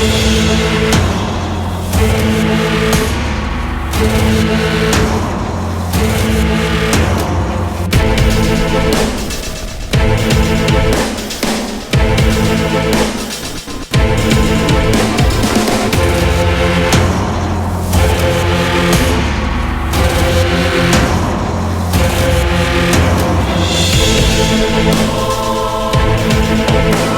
We'll be right.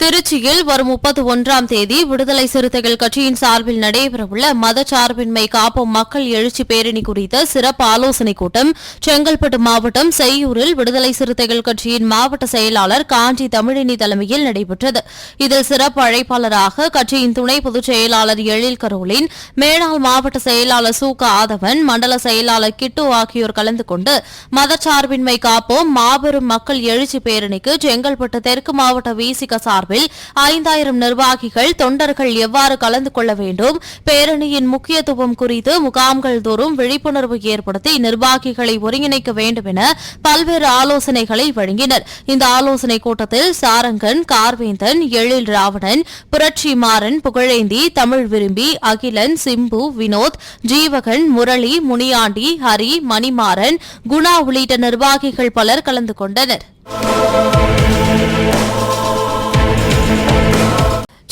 திருச்சியில் வரும் முப்பத்தி ஒன்றாம் தேதி விடுதலை சிறுத்தைகள் கட்சியின் சார்பில் நடைபெறவுள்ள மதச்சார்பின்மை காப்போம் மக்கள் எழுச்சி பேரணி குறித்த சிறப்பு ஆலோசனைக் கூட்டம் செங்கல்பட்டு மாவட்டம் செய்யூரில் விடுதலை சிறுத்தைகள் கட்சியின் மாவட்ட செயலாளர் காஞ்சி தமிழினி தலைமையில் நடைபெற்றது. இதில் சிறப்பு அழைப்பாளராக கட்சியின் துணை பொதுச் செயலாளர் எழில் கரோலின் மேலாள் மாவட்ட செயலாளர் சு க ஆதவன் மண்டல செயலாளர் கிட்டு ஆகியோர் கலந்து கொண்டு மதச்சார்பின்மை காப்போம் மாபெரும் மக்கள் எழுச்சி பேரணிக்கு செங்கல்பட்டு தெற்கு மாவட்ட விசிக சார்பில் ஐந்தாயிரம் நிர்வாகிகள் தொண்டர்கள் எவ்வாறு கலந்து கொள்ள வேண்டும்? பேரணியின் முக்கியத்துவம் குறித்து முகாம்கள் தோறும் விழிப்புணர்வு ஏற்படுத்தி நிர்வாகிகளை ஒருங்கிணைக்க வேண்டும் என பல்வேறு ஆலோசனைகளை வழங்கினர். இந்த ஆலோசனைக் கூட்டத்தில் சாரங்கன் கார்வேந்தன் எழில் ராவணன் புரட்சி மாறன் புகழேந்தி தமிழ் விரும்பி அகிலன் சிம்பு வினோத் ஜீவகன் முரளி முனியாண்டி ஹரி மணிமாறன் குணா உள்ளிட்ட நிர்வாகிகள் பலர் கலந்து கொண்டனர்.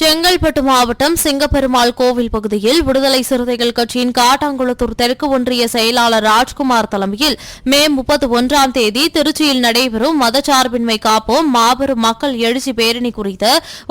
செங்கல்பட்டு மாவட்டம் சிங்கப்பெருமாள் கோவில் பகுதியில் விடுதலை சிறுத்தைகள் கட்சியின் காட்டாங்குளத்தூர் தெற்கு ஒன்றிய செயலாளர் ராஜ்குமார் தலைமையில் மே முப்பத்தி ஒன்றாம் தேதி திருச்சியில் நடைபெறும் மதச்சார்பின்மை காப்போம் மாபெரும் மக்கள் எழுச்சி பேரணி குறித்த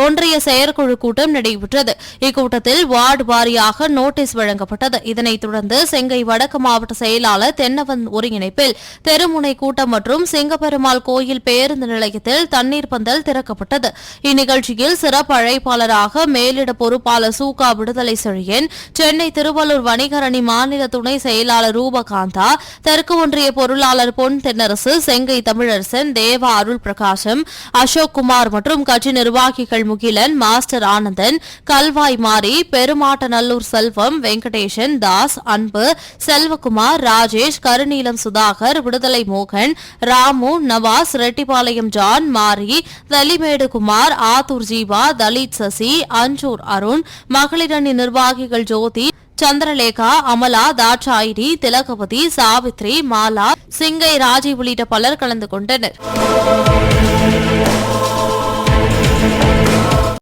ஒன்றிய செயற்குழு கூட்டம் நடைபெற்றது. இக்கூட்டத்தில் வார்டு வாரியாக நோட்டீஸ் வழங்கப்பட்டது. இதனைத் தொடர்ந்து செங்கை வடக்கு மாவட்ட செயலாளர் தென்னவன் ஒருங்கிணைப்பில் தெருமுனை கூட்டம் மற்றும் சிங்கப்பெருமாள் கோயில் பேருந்து நிலையத்தில் தண்ணீர் பந்தல் திறக்கப்பட்டது. இந்நிகழ்ச்சியில் சிறப்பு உள்ளதாக மேலிட பொறுப்பாளர் சூகா விடுதலை செழியன் சென்னை திருவள்ளூர் வணிகரணி மாநில துணை செயலாளர் ரூபகாந்தா தெற்கு ஒன்றிய பொருளாளர் பொன் தென்னரசு செங்கை தமிழரசன் தேவா அருள் பிரகாசம் அசோக் குமார் மற்றும் கட்சி நிர்வாகிகள் முகிலன் மாஸ்டர் ஆனந்தன் கல்வாய் மாரி பெருமாட்டநல்லூர் செல்வம் வெங்கடேசன் தாஸ் அன்பு செல்வகுமார் ராஜேஷ் கருநீலம் சுதாகர் விடுதலை மோகன் ராமு நவாஸ் ரெட்டிப்பாளையம் ஜான் மாரி தலிமேடு குமார் ஆத்தூர் ஜீவா தலித் சசி அஞ்சூர் அருண் மகளிரணி நிர்வாகிகள் ஜோதி சந்திரலேகா அமலா தாட்சாயினி திலகவதி சாவித்ரி மாலா சிங்கை ராஜி உள்ளிட்ட பலர் கலந்து கொண்டனர்.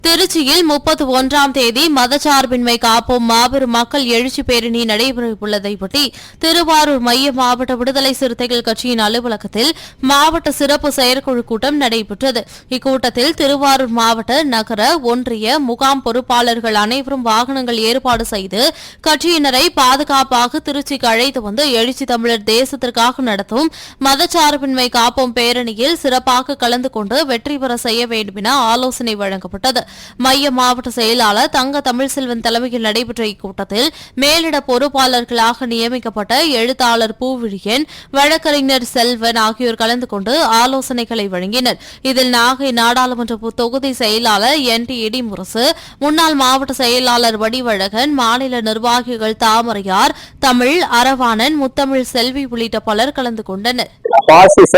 திருச்சியில் முப்பத்தி ஒன்றாம் தேதி மதச்சார்பின்மை காப்போம். மாபெரும் மக்கள் எழுச்சி பேரணி நடைபெறவுள்ளதையொட்டி திருவாரூர் மைய மாவட்ட விடுதலை சிறுத்தைகள் கட்சியின் அலுவலகத்தில் மாவட்ட சிறப்பு செயற்குழு கூட்டம் நடைபெற்றது. இக்கூட்டத்தில் திருவாரூர் மாவட்ட நகர ஒன்றிய முகாம் பொறுப்பாளர்கள் அனைவரும் வாகனங்கள் ஏற்பாடு செய்து கட்சியினரை பாதுகாப்பாக திருச்சிக்கு அழைத்து வந்து எழுச்சி தமிழர் தேசத்திற்காக நடத்தும் மதச்சார்பின்மை காப்போம் பேரணியில் சிறப்பாக கலந்து கொண்டு வெற்றி பெற செய்ய வேண்டும் என ஆலோசனை வழங்கப்பட்டது. மைய மாவட்ட செயலாளர் தங்க தமிழ்செல்வன் தலைமையில் நடைபெற்ற இக்கூட்டத்தில் மேலிட பொறுப்பாளர்களாக நியமிக்கப்பட்ட எழுத்தாளர் பூவிழியன் வழக்கறிஞர் செல்வன் ஆகியோர் கலந்து கொண்டு ஆலோசனைகளை வழங்கினர். இதில் நாகை நாடாளுமன்ற தொகுதி செயலாளர் என் டி இடிமுரசு முன்னாள் மாவட்ட செயலாளர் வடிவழகன் மாநில நிர்வாகிகள் தாமரையார் தமிழ் அரவாணன் முத்தமிழ் செல்வி உள்ளிட்ட பலர் கலந்து கொண்டனர். பாசிச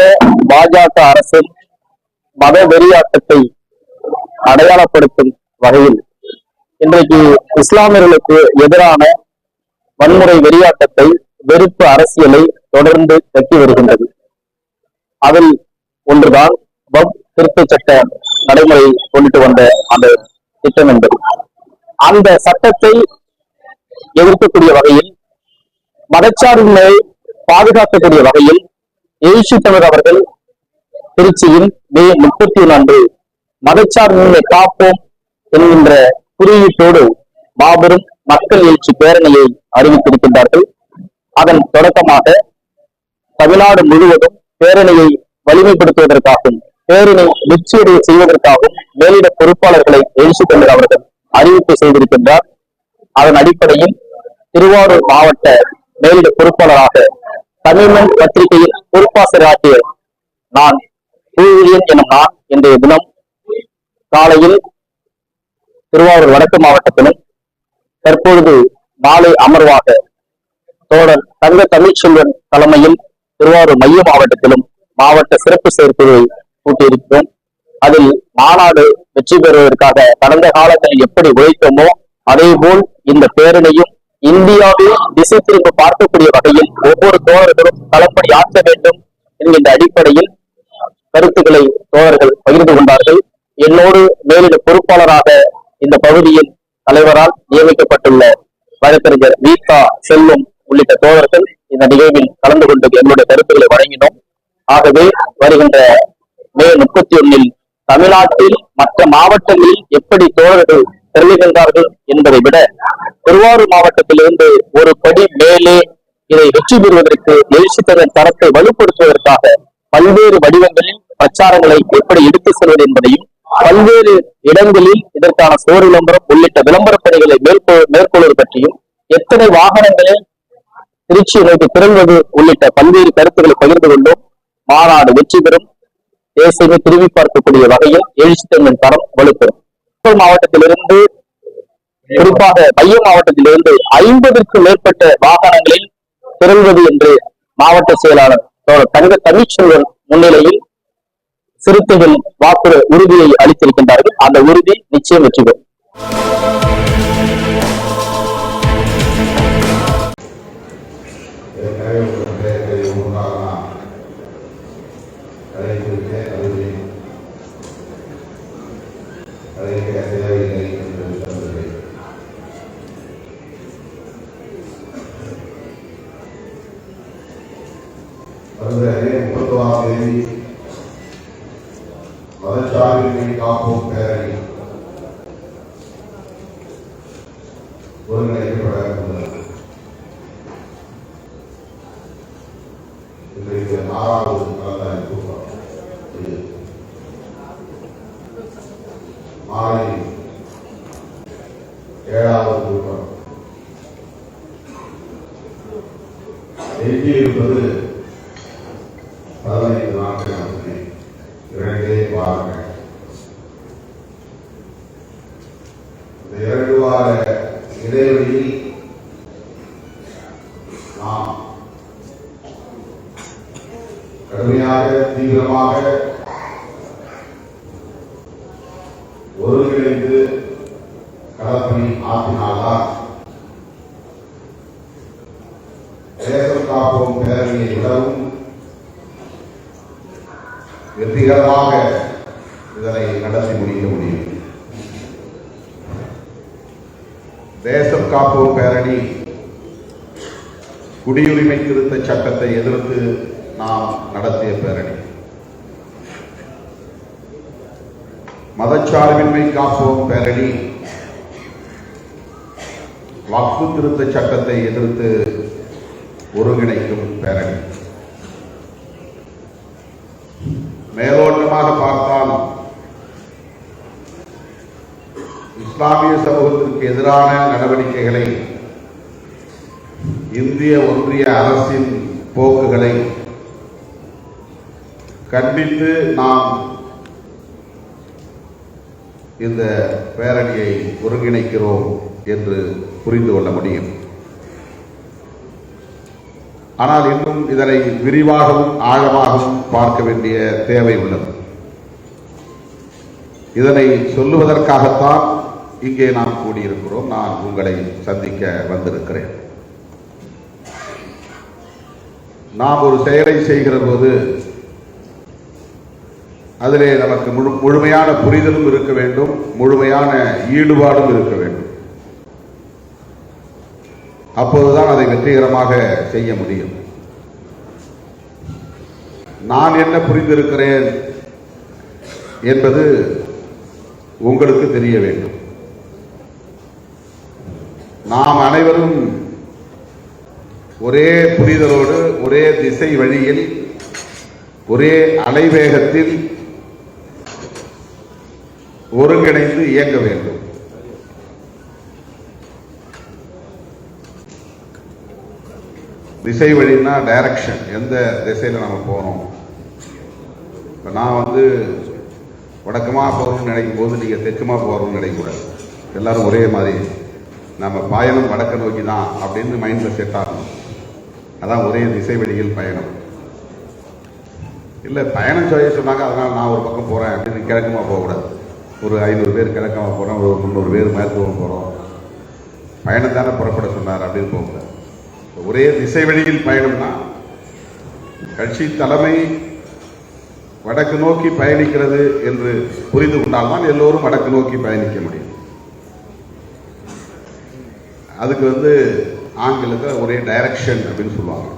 பாஜக அரசின் மத வெறியாட்டத்தை அடையாளப்படுத்தும் வகையில் இன்றைக்கு இஸ்லாமியர்களுக்கு எதிரான வன்முறை வெறியாட்டத்தை வெறுப்பு அரசியலை தொடர்ந்து கட்டி வருகின்றது. அதில் ஒன்றுதான் வப் திருத்த சட்ட நடைமுறை கொண்டுட்டு வந்த அந்த திட்டம் என்பது. அந்த சட்டத்தை எதிர்க்கக்கூடிய வகையில் மதச்சார்பின்மையை பாதுகாக்கக்கூடிய வகையில் எழுச்சி தமிழ் அவர்கள் திருச்சியில் மே முப்பத்தி ஒன்று அன்று மதச்சார்பின்மை காப்போம் என்கின்ற குறியீட்டோடு மாபெரும் மக்கள் எழுச்சி பேரணியை அறிவித்திருக்கின்றார்கள். அதன் தொடக்கமாக தமிழ்நாடு முழுவதும் பேரணியை வலிமைப்படுத்துவதற்காகவும் பேரணி வெற்றியடைய செய்வதற்காகவும் மேலிட பொறுப்பாளர்களை எழுச்சி கொண்டு அவர்கள் அறிவிப்பு செய்திருக்கின்றார். அதன் அடிப்படையில் திருவாரூர் மாவட்ட மேலிட பொறுப்பாளராக தமிழ்மண் பத்திரிகையில் பொறுப்பாசிரியராகிய நான் ஊழியன் எனும் நான் இன்றைய தினம் காலையில் திருவாரூர் வடக்கு மாவட்டத்திலும் தற்பொழுது மாலை அமர்வாக தோழர் தங்க தமிழ்ச்செல்வன் தலைமையில் திருவாரூர் மைய மாவட்டத்திலும் மாவட்ட சிறப்பு செயற்குழுவை கூட்டியிருக்கிறோம். அதில் மாநாடு வெற்றி பெறுவதற்காக கடந்த காலத்தில் எப்படி உழைத்தோமோ அதே போல் இந்த பேரணியும் இந்தியாவில் திசை திரும்ப பார்க்கக்கூடிய வகையில் ஒவ்வொரு தோழர்களும் களப்பணி ஆற்ற வேண்டும் என்கின்ற அடிப்படையில் கருத்துக்களை தோழர்கள் பகிர்ந்து கொண்டார்கள். என்னோடு மேலிட பொறுப்பாளராக இந்த பகுதியின் தலைவரால் நியமிக்கப்பட்டுள்ள வழக்கறிஞர் வீகா செல்வம் உள்ளிட்ட தோழர்கள் இந்த நிகழ்வில் கலந்து கொண்டு எங்களுடைய கருத்துக்களை வழங்கினோம். ஆகவே வருகின்ற மே முப்பத்தி ஒன்னில் தமிழ்நாட்டில் மற்ற மாவட்டங்களில் எப்படி தோழர்கள் செல்லுகின்றார்கள் என்பதை விட திருவாரூர் மாவட்டத்திலிருந்து ஒரு படி மேலே இதை வெற்றி பெறுவதற்கு எழுச்சித்ததன் தரத்தை வலுப்படுத்துவதற்காக பல்வேறு வடிவங்களில் பிரச்சாரங்களை எப்படி எடுத்து செல்வது என்பதையும் பல்வேறு இடங்களில் இதற்கான சோர் விளம்பரம் உள்ளிட்ட விளம்பரப் பணிகளை மேற்கொள்வது பற்றியும் எத்தனை வாகனங்களில் திருச்சி நோக்கி திறந்தது உள்ளிட்ட பல்வேறு கருத்துக்களை பகிர்ந்து கொண்டும். மாநாடு வெற்றி பெறும். தேசியமே திரும்பி பார்க்கக்கூடிய வகையில் எழுச்சித்தன்மையின் தரம் வலுப்பெறும். மாவட்டத்திலிருந்து குறிப்பாக மைய மாவட்டத்திலிருந்து ஐம்பதற்கும் மேற்பட்ட வாகனங்களில் திறந்தது என்று மாவட்ட செயலாளர் தங்க தமிழ்ச்செல்வன் முன்னிலையில் சிறுத்தைகள் வாக்கு உறுதியை அளித்திருக்கின்றார்கள். அந்த உறுதி நிச்சயம் வெற்றி பெறும் ஏற்கனவே ஒரு பெயர்களை உண்டாகலாம் அதை குறித்து கருதி கலைக்க தேவையில்லை என்று சொல்கிறேன் வருகிற மே முப்பத்தோராம் தேதி மதச்சார்பின்மை காப்போம் பேரணி ஒருங்கிணைக்கப்பட உள்ளது இன்றைக்கு ஆறாவது கலந்தாய் கூட்டம் இது மாலை ஏழாவது கூட்டம் எஞ்சியிருப்பது பதினைந்து நாட்கள் மட்டுமே இரண்டே வாரங்கள் இந்த இரண்டு வார இடைவெளியில் நாம் கடுமையாக தீவிரமாக ஒருங்கிணைந்து களப்பணி ஆற்றினால்தான் தேசம் காப்போம் பேரணியை விடவும் வெற்றிகரமாக இதனை நடத்தி முடிக்க முடியும். தேசம் காப்போம் பேரணி குடியுரிமை திருத்த சட்டத்தை எதிர்த்து நாம் நடத்திய பேரணி. மதச்சார்பின்மை காப்போம் பேரணி. வாக்கு திருத்த சட்டத்தை எதிர்த்து ஒருங்கிணைக்கும் பேரணி. மேலோட்டமாக பார்த்தால் இஸ்லாமிய சமூகத்திற்கு எதிரான நடவடிக்கைகளை இந்திய ஒன்றிய அரசின் போக்குகளை கண்டித்து நாம் இந்த பேரணியை ஒருங்கிணைக்கிறோம் என்று புரிந்து கொள்ள முடியும். ஆனால் இன்னும் இதனை விரிவாகவும் ஆழமாகவும் பார்க்க வேண்டிய தேவை உள்ளது. இதனை சொல்லுவதற்காகத்தான் இங்கே நாம் கூடியிருக்கிறோம். நான் உங்களை சந்திக்க வந்திருக்கிறேன். நாம் ஒரு செயலை செய்கிற போது அதிலே நமக்கு முழு முழுமையான புரிதலும் இருக்க வேண்டும் முழுமையான ஈடுபாடும் இருக்க வேண்டும். அப்போதுதான் அதை வெற்றிகரமாக செய்ய முடியும். நான் என்ன புரிந்திருக்கிறேன் என்பது உங்களுக்கு தெரிய வேண்டும். நாம் அனைவரும் ஒரே புரிதலோடு ஒரே திசை வழியில் ஒரே அலைவேகத்தில் ஒருங்கிணைந்து இயங்க வேண்டும். திசை வழின்னா டைரக்ஷன் எந்த திசையில் நம்ம போகிறோம் இப்போ நான் வந்து வடக்கமாக போகணும்னு நினைக்கும் போது நீங்கள் தெற்குமா போகிறோம்னு நினைக்கக்கூடாது. எல்லாரும் ஒரே மாதிரி. நம்ம பயணம் வடக்க நோக்கி தான் அப்படின்னு மைண்டில் செட் ஆகணும். அதான் ஒரே திசை வழியில் பயணம். இல்லை பயணம் செய்ய சொன்னாங்க அதனால் நான் ஒரு பக்கம் போகிறேன் அப்படின்னு கிழக்குமா போகக்கூடாது. ஒரு ஐநூறு பேர் கிழக்கமா போகிறோம் ஒரு முந்நூறு பேர் மேற்கவும் போகிறோம் பயணம் தானே புறப்பட சொன்னார் அப்படின்னு போகல. ஒரே திசை வழியில் பயணம்னா கட்சி தலைமை வடக்கு நோக்கி பயணிக்கிறது என்று புரிந்து கொண்டால்தான் எல்லோரும் வடக்கு நோக்கி பயணிக்க முடியும். அதுக்கு வந்து ஆங்கிலத்தில் ஒரே டைரக்ஷன் அப்படின்னு சொல்லுவாங்க.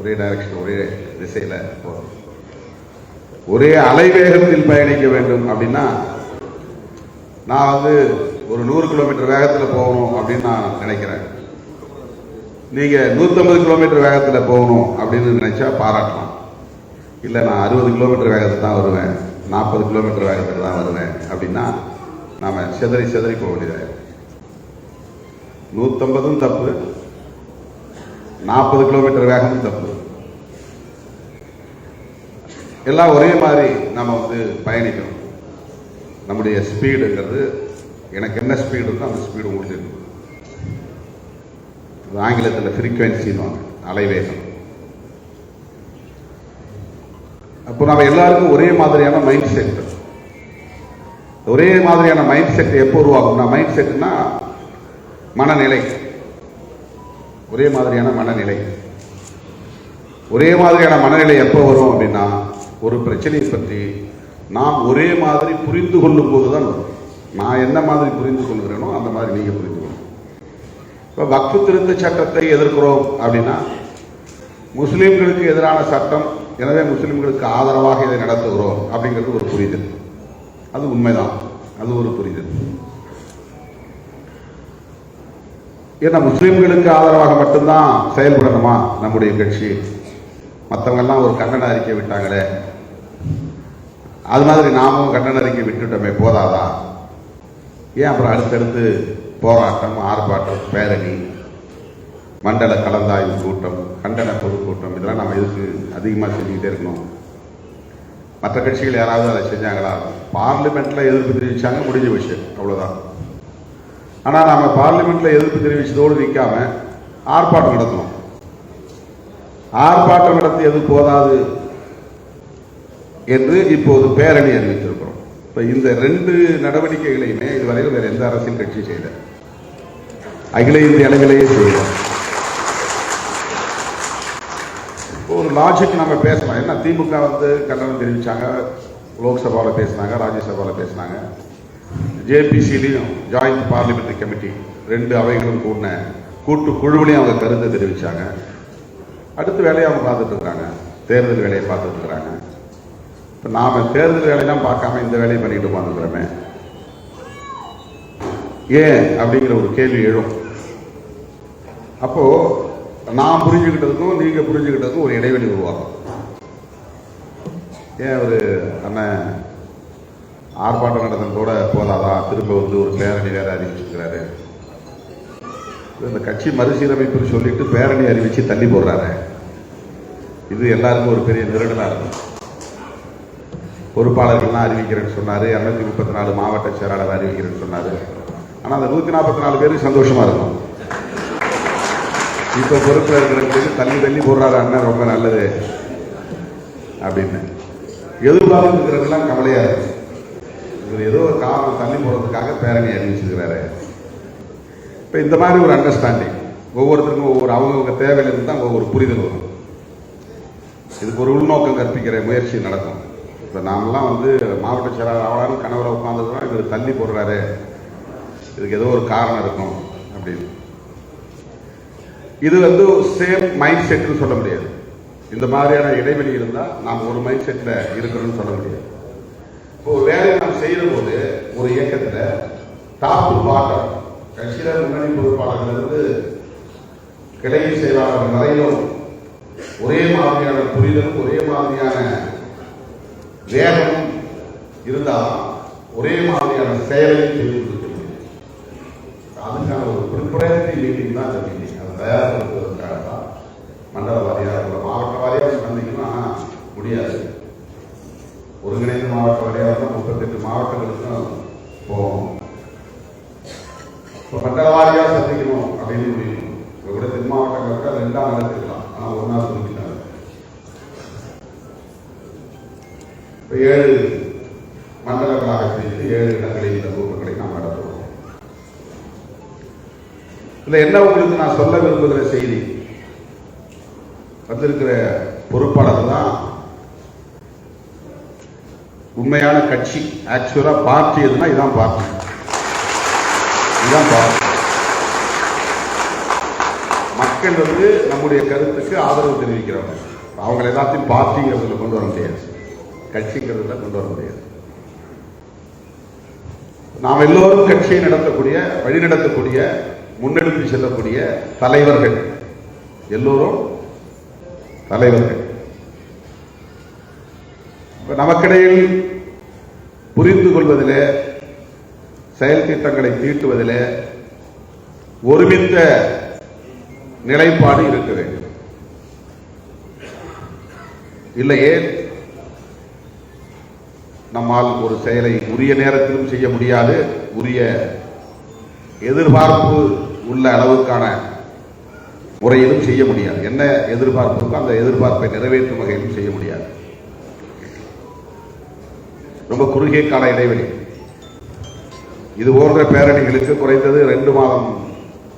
ஒரே டைரக்ஷன் ஒரே திசையில் போகிறோம் ஒரே அலைவேகத்தில் பயணிக்க வேண்டும் அப்படின்னா நான் வந்து ஒரு நூறு கிலோமீட்டர் வேகத்தில் போகணும் அப்படின்னு நான் நினைக்கிறேன். நீங்கள் நூற்றம்பது கிலோமீட்டர் வேகத்தில் போகணும் அப்படின்னு நினச்சா பாராட்டலாம். இல்லை நான் அறுபது கிலோமீட்டர் வேகத்தில் தான் வருவேன். நாற்பது கிலோமீட்டர் வேகத்தில் தான் வருவேன் அப்படின்னா நாம் செதறி செதறி போக வேண்டியதாக நூற்றம்பதும் தப்பு. நாற்பது கிலோமீட்டர் வேகமும் தப்பு. எல்லாம் ஒரே மாதிரி நம்ம வந்து பயணிக்கணும். நம்முடைய ஸ்பீடுங்கிறது எனக்கு என்ன ஸ்பீடு இருக்கோ அந்த ஸ்பீடு உங்களுக்கு இருக்கும். ஆங்கிலத்தில் ஃப்ரீக்வன்சின்னு அலைவேகம். அப்போ நம்ம எல்லாருக்கும் ஒரே மாதிரியான மைண்ட் செட் ஒரே மாதிரியான மைண்ட் செட் எப்போ உருவாகும்னா மைண்ட் செட்னா மனநிலை. ஒரே மாதிரியான மனநிலை. ஒரே மாதிரியான மனநிலை எப்போ வரும் அப்படின்னா ஒரு பிரச்சனையை பற்றி நாம் ஒரே மாதிரி புரிந்து கொள்ளும் போதுதான் வரும். நான் என்ன மாதிரி புரிந்து கொள்கிறேனோ அந்த மாதிரி நீங்கள் புரிந்து கொள்ளும் இப்போ வக்ஃபு திருத்த சட்டத்தை எதிர்க்கிறோம் அப்படின்னா முஸ்லீம்களுக்கு எதிரான சட்டம் எனவே முஸ்லீம்களுக்கு ஆதரவாக இதை நடத்துகிறோம் அப்படிங்கிறது ஒரு புரிதல். அது உண்மைதான். அது ஒரு புரிதல். ஏன்னா முஸ்லீம்களுக்கு ஆதரவாக மட்டும்தான் செயல்படணுமா? நம்முடைய கட்சி. மற்றவங்கெல்லாம் ஒரு கண்டன அறிக்கை விட்டாங்களே. அது மாதிரி நாமும் கண்டன அறிக்கை விட்டுட்டோமே போதாதா? ஏன் அப்புறம் அடுத்தடுத்து போராட்டம் ஆர்ப்பாட்டம் பேரணி மண்டல கலந்தாய்வு கூட்டம் கண்டன பொதுக்கூட்டம் இதெல்லாம் நம்ம எதுக்கு அதிகமாக செஞ்சுக்கிட்டே இருக்கணும்? மற்ற கட்சிகள் யாராவது அதை செஞ்சாங்களா? பார்லிமெண்ட்டில் எதிர்ப்பு தெரிவித்தாங்க முடிஞ்ச விஷயம் அவ்வளோதான் ஆனால் நம்ம பார்லிமெண்ட்டில் எதிர்ப்பு தெரிவித்ததோடு நிற்காம ஆர்ப்பாட்டம் நடத்தணும். ஆர்ப்பாட்டம் நடத்தியது போதாது? என்று இப்போது பேரணி அறிவித்திருக்கிறோம். இப்போ இந்த ரெண்டு நடவடிக்கைகளையுமே இதுவரையில் வேறு எந்த அரசியல் கட்சி செய்யல. அகில இந்திய அளவிலேயே செய்யல. ஒரு லாஜிக் நம்ம பேசலாம் என்ன திமுக வந்து கண்டனம் தெரிவித்தாங்க லோக்சபாவில் பேசினாங்க ராஜ்யசபாவில் பேசினாங்க. ஜேபிசிலையும் ஜாயிண்ட் பார்லிமெண்ட்ரி கமிட்டி ரெண்டு அவைகளும் கூடின கூட்டு குழுவிலையும் அவங்க கருத்தை தெரிவித்தாங்க அடுத்த வேலையை அவங்க பார்த்துட்டு இருக்கிறாங்க. தேர்தல் வேலையை பார்த்துட்டு இருக்கிறாங்க. இப்போ நாம தேர்தல் வேலையெல்லாம் பார்க்காம இந்த வேலையை பண்ணிட்டு உட்காந்துக்கிறோமே ஏன் அப்படிங்கிற ஒரு கேள்வி எழும். அப்போ நான் புரிஞ்சுக்கிட்டதுக்கும் நீங்க புரிஞ்சுக்கிட்டதுக்கும் ஒரு இடைவெளி உருவாகும். ஏன் ஒரு அண்ணன் ஆர்ப்பாட்டம் நடந்ததோட போதாதா? திரும்ப வந்து ஒரு பேரணி வேற அறிவிச்சிருக்கிறாரு. இந்த கட்சி மறுசீரமைப்பு சொல்லிட்டு பேரணி அறிவிச்சு தள்ளி போடுறாரு. இது எல்லாருக்கும் ஒரு பெரிய நெருடலா இருக்கும். பொறுப்பாளர்கள்லாம் அறிவிக்கிறேன்னு சொன்னாரு இரநூத்தி முப்பத்தி நாலு மாவட்ட செயலாளர் அறிவிக்கிறேன்னு சொன்னார். ஆனா அந்த நூத்தி நாற்பத்தி நாலு பேருக்கு சந்தோஷமா இருக்கும் இப்போ பொறுப்பில் இருக்கிறவங்களுக்கு தள்ளி தள்ளி போடுறாரு அண்ணன் ரொம்ப நல்லது அப்படின்னு. எதிர்பார்த்துக்கிறதெல்லாம் கவலையாக இருக்கு. இவர் ஏதோ ஒரு காரணம் தள்ளி போறதுக்காக பேரணி அறிவிச்சிருக்கிறாரு. இப்போ இந்த மாதிரி ஒரு அண்டர்ஸ்டாண்டிங் ஒவ்வொருத்தருக்கும் ஒவ்வொரு அவங்கவுங்க தேவையிலிருந்து தான் ஒவ்வொரு புரிதல் வரும். இதுக்கு ஒரு உள்நோக்கம் கற்பிக்கிற முயற்சி நடக்கும். இப்போ நாமெல்லாம் வந்து மாவட்ட செயலாளர் ஆகலான்னு கனவுல உட்காந்துருக்கோம் இவர் தள்ளி போடுறாரு. இதுக்கு ஏதோ ஒரு காரணம் இருக்கும் அப்படின்னு. இது வந்து சேம் மைண்ட் செட்னு சொல்ல முடியாது. இந்த மாதிரியான இடைவெளி இருந்தால் நாம் ஒரு மைண்ட் செட்டில் இருக்கிறோம்னு சொல்ல முடியாது. இப்போ வேலையை நாம் செய்யற போது ஒரு இயக்கத்தில் டாப் டு பாட்டம் கட்சியில் முன்னணி பொறுப்பாளர்களிருந்து கிளை செயலாளர் வரையிலும் ஒரே மாதிரியான புரிதலும் ஒரே மாதிரியான வேகமும் இருந்தால் ஒரே மாதிரியான செயலையும் செய்து கொடுக்க முடியும். அதுக்கான ஒரு ப்ரிப்பரேட்டரி மீட்டிங் தான் இந்த மீட்டிங் அதை தயார்படுத்துவதற்காக தான் மண்டல வாரியாக உள்ள மாவட்ட வாரியாக சந்திக்கணும் ஆனால் முடியாது ஒருங்கிணைந்த மாவட்ட வாரியாக தான் முப்பத்தெட்டு மாவட்டங்களுக்கும் போகும் இப்போ மண்டல வாரியாக சந்திக்கணும் அப்படின்னு முடியும் இப்போ கூட தென் மாவட்டங்களுக்கு ரெண்டாம் நடத்திருக்கலாம் ஆனால் ஒரு நாள் சொல்லிட்டாங்க இப்போ ஏழு மண்டலங்களாக பிரித்து ஏழு இடங்களில் இந்த கூட்டங்களை நாம் நடத்துவோம் இதுல என்ன உங்களுக்கு நான் சொல்ல விரும்புகிற செய்தி? வந்திருக்கிற பொறுப்பாளர் தான் உண்மையான கட்சி ஆக்சுவலா பார்ட்டி எதுனா இதான் பார்ட்டி. இதுதான் பார்ட்டி. மக்கள் வந்து நம்முடைய கருத்துக்கு ஆதரவு தெரிவிக்கிறவங்க. அவங்க எல்லாத்தையும் பார்ட்டிங்கிறதுல கொண்டு வர முடியாது. கட்சிங்கிறதுல கொண்டு வர முடியாது. நாம் எல்லோரும் கட்சியை நடத்தக்கூடிய வழி நடத்தக்கூடிய முன்னெடுத்து செல்லக்கூடிய தலைவர்கள். எல்லோரும் தலைவர்கள். நமக்கிடையில் புரிந்து கொள்வதிலே செயல் திட்டங்களை தீட்டுவதிலே ஒருமித்த நிலைப்பாடு இருக்க வேண்டும். இல்லையே நம்மால் ஒரு செயலை உரிய நேரத்திலும் செய்ய முடியாது. உரிய எதிர்பார்ப்பு உள்ள அளவுக்கான முறையிலும் செய்ய முடியாது. என்ன எதிர்பார்ப்பு இருக்கோ அந்த எதிர்பார்ப்பை நிறைவேற்றும் வகையிலும் செய்ய முடியாது. ரொம்ப குறுகிய கால இடைவெளி. இது போன்ற பேரணிகளுக்கு குறைந்தது ரெண்டு மாதம்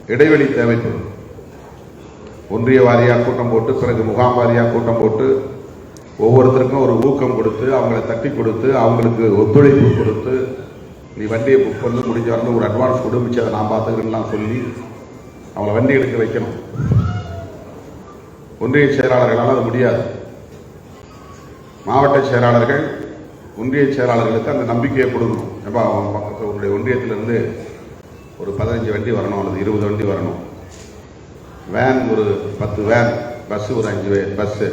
இடைவெளி தேவைப்படும். ஒன்றிய வாரியாக கூட்டம் போட்டு பிறகு முகாம் வாரியாக கூட்டம் போட்டு ஒவ்வொருத்தருக்கும் ஒரு ஊக்கம் கொடுத்து அவங்கள தட்டி கொடுத்து அவங்களுக்கு ஒத்துழைப்பு கொடுத்து நீ வண்டியை புக் பண்ணி முடிஞ்ச வரணும் ஒரு அட்வான்ஸ் கொடு மிச்சம் அதை நான் பார்த்துக்கிறேன்லாம் சொல்லி அவங்கள வண்டி எடுக்க வைக்கணும். ஒன்றிய செயலாளர்களால் அது முடியாது. மாவட்ட செயலாளர்கள் ஒன்றிய செயலாளர்களுக்கு அந்த நம்பிக்கையை கொடுக்கணும். எப்போ அவன் பக்கத்து உங்களுடைய ஒன்றியத்திலேருந்து ஒரு பதினஞ்சு வண்டி வரணும் அல்லது இருபது வண்டி வரணும். வேன் ஒரு பத்து வேன் பஸ்ஸு ஒரு அஞ்சு பஸ்ஸு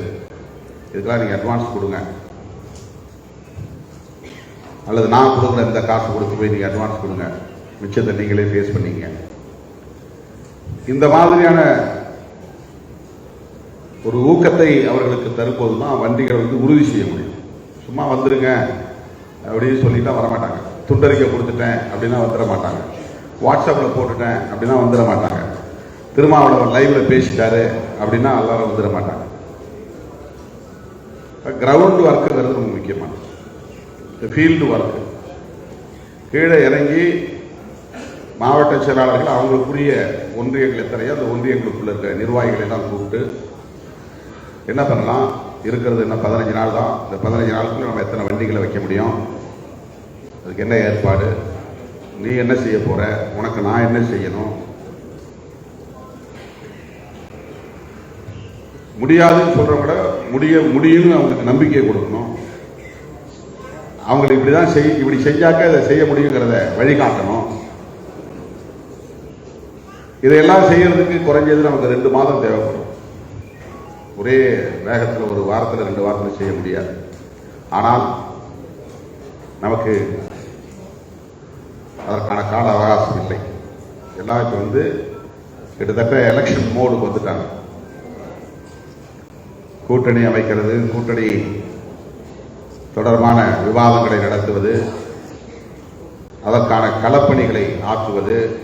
இதுக்கெல்லாம் நீங்கள் அட்வான்ஸ் கொடுங்க. அல்லது நான் கொடுக்குற இந்த காசு கொடுத்து போய் நீங்கள் அட்வான்ஸ் கொடுங்க. மிச்சத்தை நீங்களே ஃபேஸ் பண்ணீங்க. இந்த மாதிரியான ஒரு ஊக்கத்தை அவர்களுக்கு தரும்போது தான் வண்டிகள் வந்து உறுதி செய்ய முடியும். சும்மா வந்துருங்க அப்படின்னு சொல்லிட்டா வரமாட்டாங்க. துண்டறிக்கை கொடுத்துட்டேன் அப்படின்னா வந்துட மாட்டாங்க. வாட்ஸ்அப்பில் போட்டுட்டேன் அப்படின்னா வந்துட மாட்டாங்க. திருமாவளவன் லைவ்ல பேசிட்டாரு அப்படின்னா எல்லாரும் வந்துட மாட்டாங்க. கிரவுண்ட் ஒர்க்குங்கிறது ரொம்ப முக்கியமான ஃபீல்டு ஒர்க் கீழே இறங்கி மாவட்ட செயலாளர்கள் அவங்களுக்குரிய ஒன்றியங்கள் எத்தனையோ அந்த ஒன்றியங்களுக்குள்ள இருக்க நிர்வாகிகளை எல்லாம் கூப்பிட்டு என்ன பண்ணலாம்? இருக்கிறது என்ன பதினஞ்சு நாள் தான். இந்த பதினஞ்சு நாளுக்குள்ள நம்ம எத்தனை வண்டிகளை வைக்க முடியும்? அதுக்கு என்ன ஏற்பாடு? நீ என்ன செய்ய போற? உனக்கு நான் என்ன செய்யணும்? முடியாதுன்னு சொல்றவங்க முடிய முடியும்னு அவங்களுக்கு நம்பிக்கையை கொடுக்கணும். அவங்களுக்கு இப்படிதான் செய் இப்படி செஞ்சாக்க அதை செய்ய முடியுங்கிறத வழிகாட்டணும். இதையெல்லாம் செய்யறதுக்கு குறைஞ்சது நமக்கு ரெண்டு மாதம் தேவைப்படும். ஒரே வேகத்தில் ஒரு வாரத்தில் ரெண்டு வாரத்தில் செய்ய முடியாது. ஆனால் நமக்கு அதற்கான கால அவகாசம் இல்லை. எல்லாம் இப்போ வந்து கிட்டத்தட்ட எலெக்ஷன் மோடுக்கு வந்துட்டாங்க. கூட்டணி அமைக்கிறது கூட்டணி தொடர்பான விவாதங்களை நடத்துவது அதற்கான களப்பணிகளை ஆற்றுவது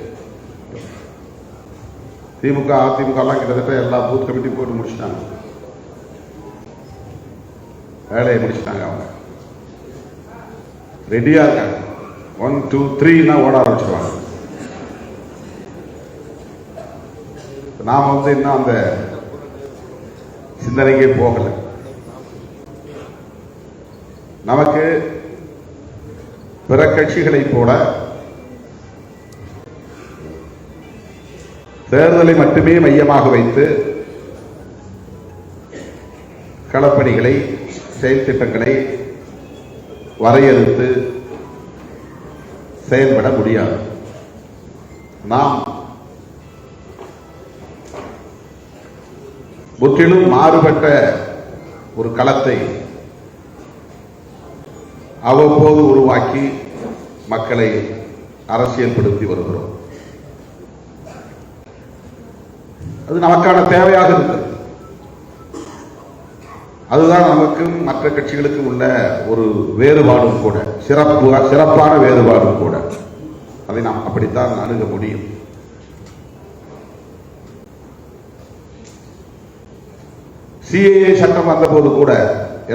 திமுக அதிமுக எல்லாம் கிட்டத்தட்ட எல்லா பூத் கமிட்டி போட்டு முடிச்சிட்டாங்க. வேலையை முடிச்சிட்டாங்க அவங்க. ரெடியா இருக்காங்க. ஒன் டூ த்ரீனா ஓட ஆரம்பிச்சிருவாங்க. நாம வந்து இன்னும் அந்த சிந்தனைக்கே போகலை. நமக்கு பிற கட்சிகளைப் போல தேர்தலை மட்டுமே மையமாக வைத்து களப்பணிகளை செயல் திட்டங்களை வரையறுத்து செயல்பட முடியாது. நாம் முற்றிலும் மாறுபட்ட ஒரு களத்தை அவ்வப்போது உருவாக்கி மக்களை அரசியல்படுத்தி வருகிறோம். அது நமக்கான தேவையாக இருக்கிறது அதுதான் நமக்கும் மற்ற கட்சிகளுக்கும் உள்ள ஒரு வேறுபாடும் கூட. சிறப்பு சிறப்பான வேறுபாடும் கூட. அதை நாம் அப்படித்தான் அணுக முடியும். சிஏஏ சட்டம் வந்தபோது கூட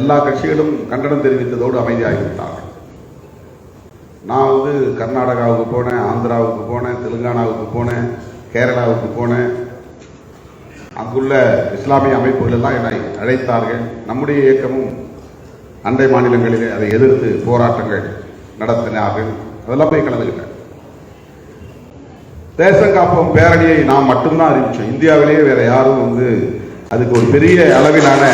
எல்லா கட்சிகளும் கண்டனம் தெரிவித்ததோடு அமைதியாகிவிட்டார்கள். நான் வந்து கர்நாடகாவுக்கு போனேன் ஆந்திராவுக்கு போனேன் தெலுங்கானாவுக்கு போனேன் கேரளாவுக்கு போனேன். அங்குள்ள இஸ்லாமிய அமைப்புகள் எல்லாம் என்னை அழைத்தார்கள். நம்முடைய இயக்கமும் அண்டை மாநிலங்களிலே அதை எதிர்த்து போராட்டங்கள் நடத்தினார்கள். அதெல்லாம் போய் கலந்துக்கிட்டேன். தேசங்காப்பம் பேரணியை நாம் மட்டும்தான் அறிவிச்சோம். இந்தியாவிலேயே வேற யாரும் வந்து அதுக்கு ஒரு பெரிய அளவிலான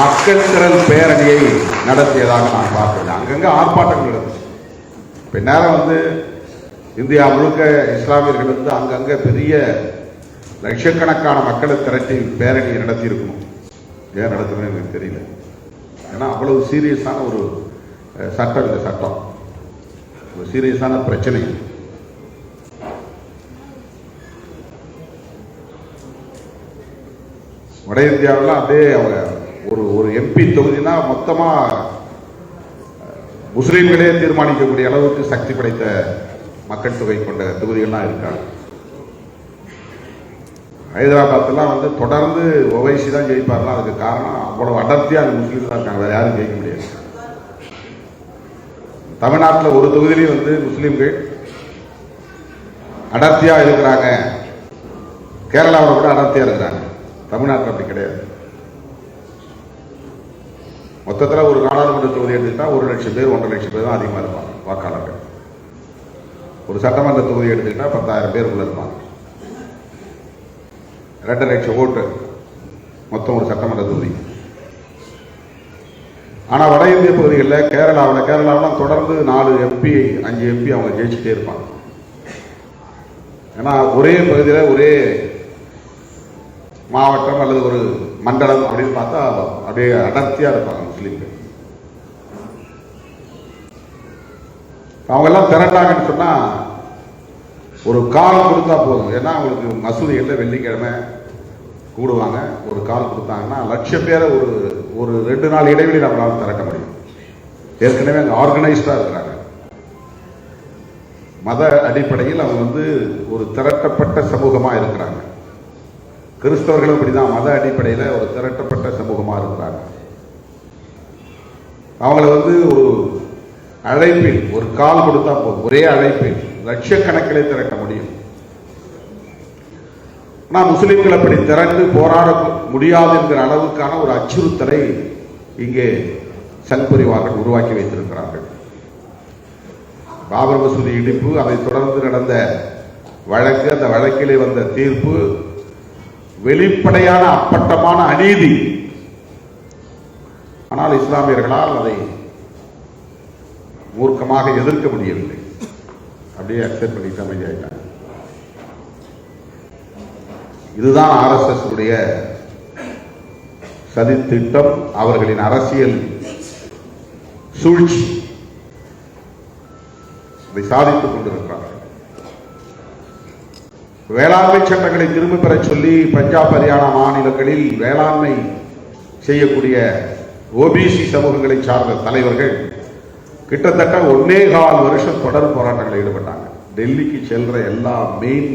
மக்கள் திரள் பேரணியை நடத்தியதாக நான் பார்க்கிறேன் அங்கங்கே ஆர்ப்பாட்டங்கள் நடந்துச்சு. இப்ப நேரம் வந்து இந்தியா முழுக்க இஸ்லாமியர்கள் வந்து அங்கங்கே பெரிய லட்சக்கணக்கான மக்களை திரட்டி பேரணி நடத்தியிருக்கணும். ஏன் நடத்தணும் எனக்கு தெரியல. ஏன்னா அவ்வளவு சீரியஸான ஒரு சட்டம் இந்த சட்டம். ஒரு சீரியஸான பிரச்சனை. வட இந்தியாவில் அப்படியே அவங்க ஒரு ஒரு எம்பி தொகுதினா மொத்தமா முஸ்லீம்களே தீர்மானிக்கக்கூடிய அளவுக்கு சக்தி படைத்த மக்கள் தொகை கொண்ட தொகுதிகள்லாம் இருக்காங்க. ஹைதராபாத்லாம் வந்து தொடர்ந்து ஒவைசி தான் ஜெயிப்பார்லாம் அதுக்கு காரணம் அவ்வளவு அடர்த்தியா அந்த முஸ்லீம் தான் இருக்காங்க. வேற யாரும் ஜெயிக்க முடியாது. தமிழ்நாட்டில் ஒரு தொகுதியிலையும் வந்து முஸ்லீம்கள் அடர்த்தியா இருக்கிறாங்க. கேரளாவில் கூட அடர்த்தியா இருக்கிறாங்க. தமிழ்நாட்டில் அப்படி கிடையாது. மொத்தத்தில் ஒரு நாடாளுமன்ற தொகுதி எடுத்துக்கிட்டால் ஒரு லட்சம் பேர் ஒன்றரை லட்சம் பேர் தான் அதிகமாக இருப்பாங்க வாக்காளர்கள். ஒரு சட்டமன்ற தொகுதி எடுத்துக்கிட்டால் பத்தாயிரம் பேர் உள்ள இருப்பாங்க. ரெண்டு லட்சம் ஓட்டு மொத்தம் ஒரு சட்டமன்ற தொகுதி. ஆனால் வட இந்திய பகுதிகளில் கேரளாவில் கேரளாவில் தொடர்ந்து நாலு எம்பி அஞ்சு எம்பி அவங்க ஜெயிச்சுட்டே இருப்பாங்க. ஏன்னா ஒரே பகுதியில் ஒரே மாவட்டம் அல்லது ஒரு மண்டலம் அப்படின்னு பார்த்தா அப்படியே அடர்த்தியாக இருப்பாங்க முஸ்லீம்கள் அவங்கெல்லாம் திரட்டாங்கன்னு திரண்டாங்கன்னு ஒரு கால் கொடுத்தா போதும். ஏன்னா அவங்களுக்கு மசூதிகளில் வெள்ளிக்கிழமை கூடுவாங்க. ஒரு கால் கொடுத்தாங்கன்னா லட்சம் பேரை ஒரு ஒரு ரெண்டு நாள் இடைவெளி நம்மளால திரட்ட முடியும். ஏற்கனவே அங்கே ஆர்கனைஸ்டாக இருக்கிறாங்க. மத அடிப்படையில் அவங்க வந்து ஒரு திரட்டப்பட்ட சமூகமாக இருக்கிறாங்க. கிறிஸ்தவர்களும் அப்படிதான். மத அடிப்படையில் ஒரு திரட்டப்பட்ட சமூகமா இருக்கிறாங்க. அவங்கள வந்து ஒரு அழைப்பில் ஒரு கால் கொடுத்தா போதும். ஒரே அழைப்பில் லட்சக்கணக்கிலே திரட்ட முடியும். ஆனால் முஸ்லீம்கள் அப்படி திரண்டு போராட முடியாது என்கிற அளவுக்கான ஒரு அச்சுறுத்தலை இங்கே சங்பரிவார்கள் உருவாக்கி வைத்திருக்கிறார்கள். பாபர் மசூதி இடிப்பு அதைத் தொடர்ந்து நடந்த வழக்கு அந்த வழக்கிலே வந்த தீர்ப்பு வெளிப்படையான அப்பட்டமான அநீதி. ஆனால் இஸ்லாமியர்களால் அதை மூர்க்கமாக எதிர்க்க முடியவில்லை. அப்படியே அக்செப்ட் பண்ணிட்டு அமைதியாயிட்டாங்க இதுதான் ஆர்எஸ்எஸ் உடைய சதித்திட்டம் அவர்களின் அரசியல் சூழ்ச்சி. இதை சாதித்துக் கொண்டிருக்கிறார்கள். வேளாண்மை சட்டங்களை திரும்ப பெறச் சொல்லி பஞ்சாப் ஹரியானா மாநிலங்களில் வேளாண்மை செய்யக்கூடிய ஓபிசி சமூகங்களை சார்ந்த தலைவர்கள் கிட்டத்தட்ட ஒன்னே கால் வருஷம் தொடர் போராட்டங்களில் ஈடுபட்டாங்க. டெல்லிக்கு செல்ற எல்லா மெயின்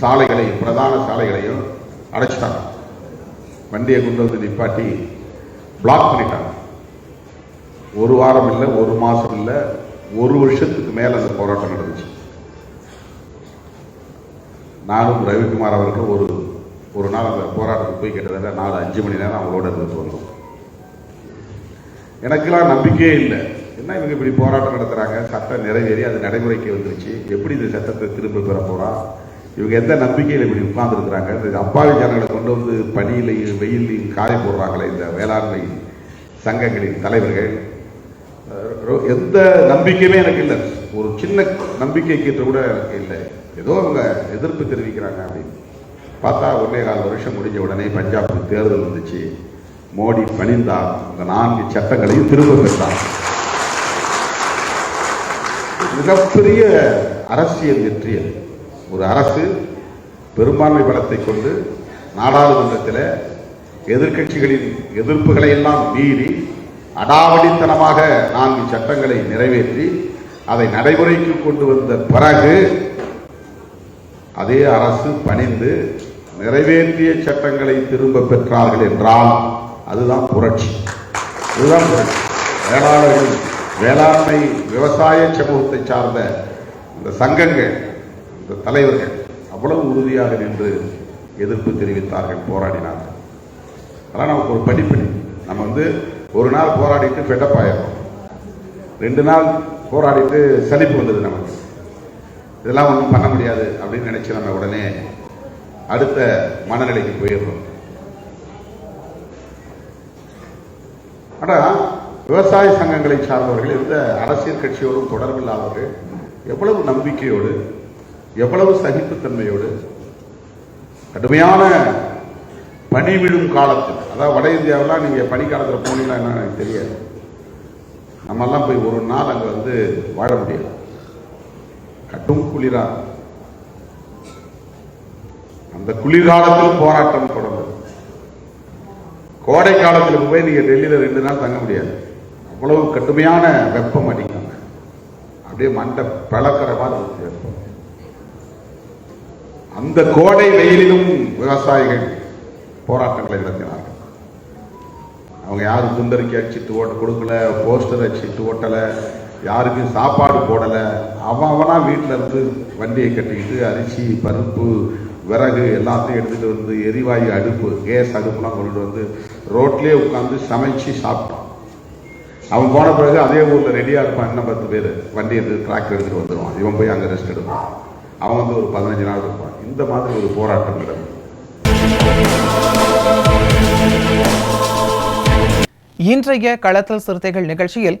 சாலைகளையும் பிரதான சாலைகளையும் அடைச்சிட்டாங்க. வண்டியை கொண்டு வந்து நிப்பாட்டி பிளாக் பண்ணிட்டாங்க. ஒரு வாரம் இல்லை ஒரு மாதம் இல்லை ஒரு வருஷத்துக்கு மேலே அந்த போராட்டம் நடந்துச்சு. நானும் ரவிக்குமார் அவர்கள் ஒரு ஒரு நாள் அந்த போராட்டத்துக்கு போய் கிட்டத்தட்ட நாலு அஞ்சு மணி நேரம் அவங்களோட இருந்துட்டு வந்தோம் எனக்கெல்லாம் நம்பிக்கையே இல்லை. என்ன இவங்க இப்படி போராட்டம் நடத்துகிறாங்க சட்டம் நிறைவேறி அது நடைமுறைக்கு வந்துருச்சு. எப்படி இந்த சட்டத்தை திரும்ப பெற போகிறா இவங்க எந்த நம்பிக்கையில் இப்படி உட்கார்ந்துருக்குறாங்க? இந்த அப்பாவி ஜனங்களை கொண்டு வந்து பனியிலையும் வெயிலையும் காய போடுறாங்களே இந்த வேளாண்மை சங்கங்களின் தலைவர்கள். எந்த நம்பிக்கையுமே எனக்கு இல்லை. ஒரு சின்ன நம்பிக்கை கீற்ற கூட எனக்கு இல்லை. ஏதோ அவங்க எதிர்ப்பு தெரிவிக்கிறாங்க அப்படின்னு பார்த்தா ஒன்றே கால் வருஷம் முடிஞ்ச உடனே பஞ்சாபுக்கு தேர்தல் வந்துச்சு. மோடி பணிந்தார் இந்த நான்கு சட்டங்களையும் திரும்ப பெற்றார் மிகப்பெரிய அரசியல் வெற்றி அது. ஒரு அரசு பெரும்பான்மை பலத்தை கொண்டு நாடாளுமன்றத்தில் எதிர்க்கட்சிகளின் எதிர்ப்புகளை எல்லாம் மீறி அடாவடித்தனமாக நான்கு சட்டங்களை நிறைவேற்றி அதை நடைமுறைக்கு கொண்டு வந்த பிறகு அதே அரசு பணிந்து நிறைவேற்றிய சட்டங்களை திரும்ப பெற்றார்கள் என்றால் அதுதான் புரட்சி. இதுதான் புரட்சி. வேளாளர்கள் வேளாண்மை விவசாய சமூகத்தை சார்ந்த இந்த சங்கங்கள் இந்த தலைவர்கள் அவ்வளவு உறுதியாக நின்று எதிர்ப்பு தெரிவித்தார்கள் போராடினார்கள். அதெல்லாம் நமக்கு ஒரு படிப்படி நம்ம வந்து ஒரு நாள் போராடிட்டு ஃபெட்டப் ஆயிடுறோம் ரெண்டு நாள் போராடிட்டு சலிப்பு வந்தது நமக்கு. இதெல்லாம் ஒன்றும் பண்ண முடியாது அப்படின்னு நினைச்சு நம்ம உடனே அடுத்த மனநிலைக்கு போயிடுறோம். ஆனால் விவசாய சங்கங்களை சார்ந்தவர்கள் எந்த அரசியல் கட்சியோடும் தொடர்பில்லாதவர்கள் எவ்வளவு நம்பிக்கையோடு எவ்வளவு சகிப்புத்தன்மையோடு கடுமையான பனி விழும் காலத்தில் அதாவது வட இந்தியாவெல்லாம் நீங்கள் பனிக்காலத்தில் போனீங்கன்னா என்ன எனக்கு தெரியாது. நம்மெல்லாம் போய் ஒரு நாள் அங்கே வந்து வாழ முடியாது. கடும் குளிரா அந்த குளிர்காலத்தில் போராட்டம் தொடங்கும். கோடை காலத்தில் போய் நீங்க டெல்லியில ரெண்டு நாள் தங்க முடியாது. அவ்வளவு கடுமையான வெப்பம் அடிக்கும். அப்படியே மண்டை பிளக்கிற மாதிரி வெப்பம். அந்த கோடை வெயிலிலும் விவசாயிகள் போராட்டங்களை நடத்தினார்கள். அவங்க யாரும் துண்டறிக்கை அடிச்சுட்டு ஓட்ட கொடுக்கல போஸ்டர் அடிச்சுட்டு ஓட்டலை யாருக்கும் சாப்பாடு போடலை. அவன் அவனா வீட்டில் இருந்து வண்டியை கட்டிக்கிட்டு அரிசி பருப்பு விறகு எல்லாத்தையும் எடுத்துட்டு வந்து எரிவாயு அடுப்பு கேஸ் அடுப்புலாம் கொண்டுட்டு வந்து ரோட்லயே உட்காந்து சமைச்சு சாப்பிட்டான். அவன் போன பிறகு அதே ஊர்ல ரெடியா இருப்பான். இன்னும் பத்து பேர். வண்டி எடுத்து டிராக்டர் எடுத்துட்டு வந்துடுவான் இவன் போய் அங்கே ரெஸ்ட் எடுப்பான். அவன் வந்து ஒரு பதினஞ்சு நாள் இருப்பான். இந்த மாதிரி ஒரு போராட்டம் நடக்கும். இன்றைய களத்தல் சிறுத்தைகள் நிகழ்ச்சியில்